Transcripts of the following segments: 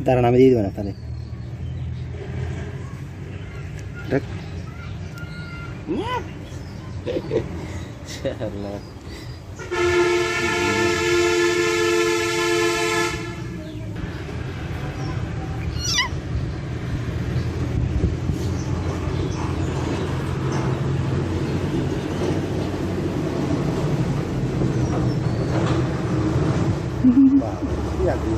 দাঁড়ান আমি দিয়ে দেবো না তাহলে দেখ কি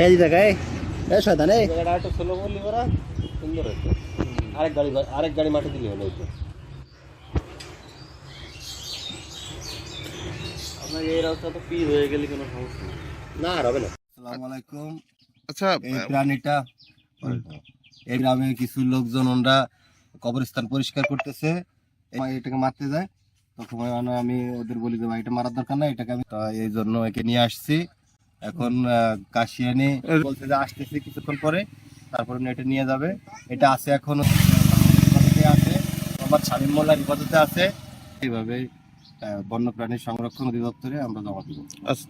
এই দিদা গায়ে এ শয়তান এই। জায়গাটা একটু স্লো করলি ওরা সুন্দর হতো আরেক গাড়ি আরেক গাড়ি মাঠে দিলে হলো হতো আপনার এই রাস্তা তো পি হয়ে গেলে কোনো সমস্যা না আর হবে না। আসসালামু আলাইকুম। আচ্ছা এই প্রাণীটা এই গ্রামের কিছু লোকজন ওরা কবরস্থান পরিষ্কার করতেছে। এটাকে মারতে যায়। তখন মানে আমি ওদের বলি যে ভাই এটা মারার দরকার না এটাকে আমি এই জন্য একে নিয়ে আসছি। এখন কাশিয়ানি বলছে যে আসতেছে কিছুক্ষণ পরে তারপরে এটা নিয়ে যাবে। এটা আছে এখন। আছে। আমার স্বামী মোল্লার হেফাজতে আছে। এইভাবে বন্যপ্রাণী সংরক্ষণ অধিদপ্তরে আমরা জমা দেবো। আচ্ছা